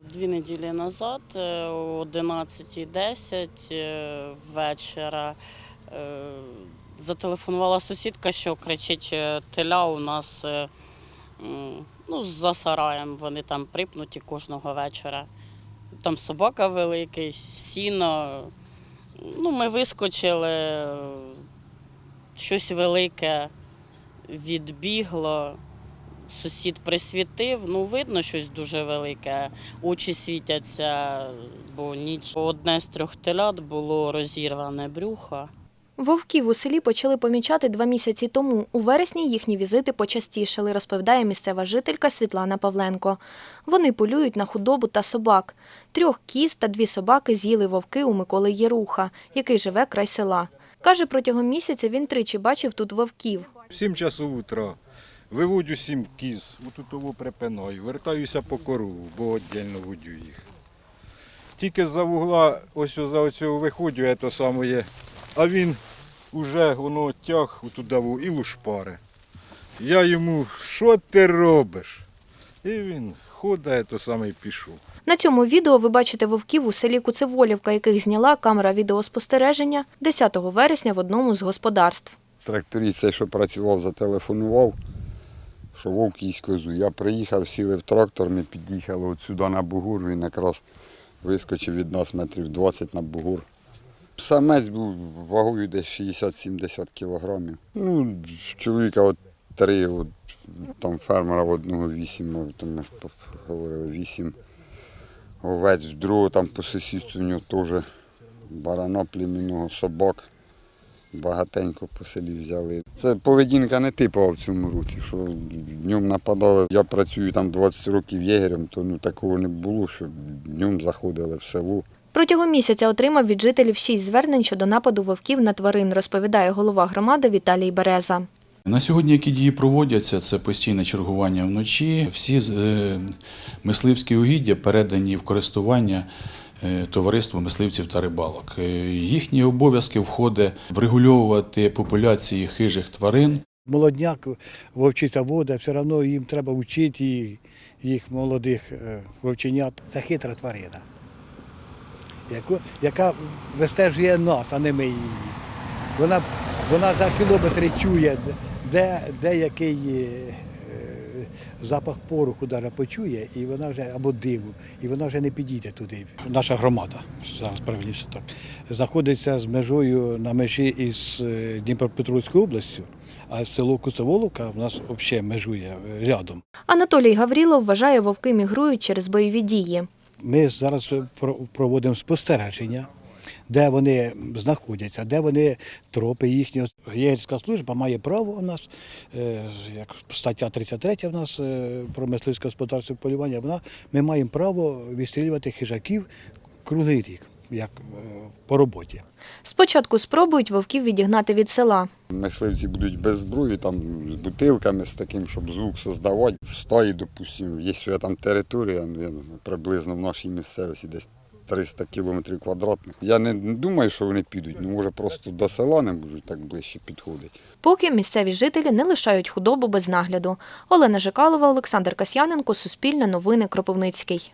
Дві неділі назад, е, о 11.10 е, вечора, е, зателефонувала сусідка, що кричить теля у нас ну, за сараєм. Вони там припнуті кожного вечора. Там собака великий, сіно. Ну, ми вискочили, щось велике відбігло. Сусід присвітив, ну видно щось дуже велике. Очі світяться, бо ніч. Одне з трьох телят було розірване брюхо. Вовків у селі почали помічати два місяці тому. У вересні їхні візити почастішали, розповідає місцева жителька Світлана Павленко. Вони полюють на худобу та собак. Трьох кіз та дві собаки з'їли вовки у Миколи Єруха, який живе край села. Каже, протягом місяця він тричі бачив тут вовків. В 7 часов утра виводю сім кіз, отут того припинаю, вертаюся по корову, бо віддільно водю їх. Тільки з-за вугла, ось за оцього виходжу, я то саме є, а він уже воно тяг у туди і лушпаре. Я йому, що ти робиш? І він ходить, то саме й пішов. На цьому відео ви бачите вовків у селі Куцеволівка, яких зняла камера відеоспостереження 10 вересня в одному з господарств. Тракторист що працював, зателефонував, що вовк їсть козу. Я приїхав, сіли в трактор, ми під'їхали от сюди на бугур, він якраз вискочив від нас метрів 20 на бугур. Самець був вагою десь 60-70 кілограмів. Ну, чоловіка от три, от, там фермера в одного вісім, там ми говорили вісім. Овець, другого там по сусідству в нього теж барана племінного собак багатенько по селі взяли. Це поведінка не типова в цьому році, що днем нападали. Я працюю там 20 років єгерем, то ну, такого не було, що днем заходили в село. Протягом місяця отримав від жителів шість звернень щодо нападу вовків на тварин, розповідає голова громади Віталій Береза. На сьогодні які дії проводяться, це постійне чергування вночі. Всі з- е, мисливські угіддя передані в користування товариству мисливців та рибалок. Е, Їхні обов'язки входить врегульовувати популяції хижих тварин, молодняк вовчиця вода, все одно їм треба вчити їх, їх молодих е, вовченят. Це хитра тварина, яка вистежує нас, а не ми її. Вона, вона за кілометри чує, де, де який е, запах пороху даже почує, і вона вже або диму, і вона вже не підійде туди. Наша громада, зараз правильніше так, знаходиться з межою на межі із е, Дніпропетровською областю, а село Куцеволовка в нас взагалі межує е, рядом. Анатолій Гаврілов вважає, вовки мігрують через бойові дії. Ми зараз про- проводимо спостереження, де вони знаходяться, де вони тропи їхні. Єгерська служба має право у нас, е, як стаття 33 в нас е, про мисливське господарство полювання, вона, ми маємо право відстрілювати хижаків круглий рік, як е, по роботі. Спочатку спробують вовків відігнати від села. Мисливці будуть без зброї, там з бутилками, з таким, щоб звук создавати. В стаї, допустимо, є своя там територія, приблизно в нашій місцевості десь 300 кілометрів квадратних. Я не думаю, що вони підуть, ну може просто до села не можуть так ближче підходити. Поки місцеві жителі не лишають худобу без нагляду. Олена Жикалова, Олександр Касьяненко, Суспільне новини, Кропивницький.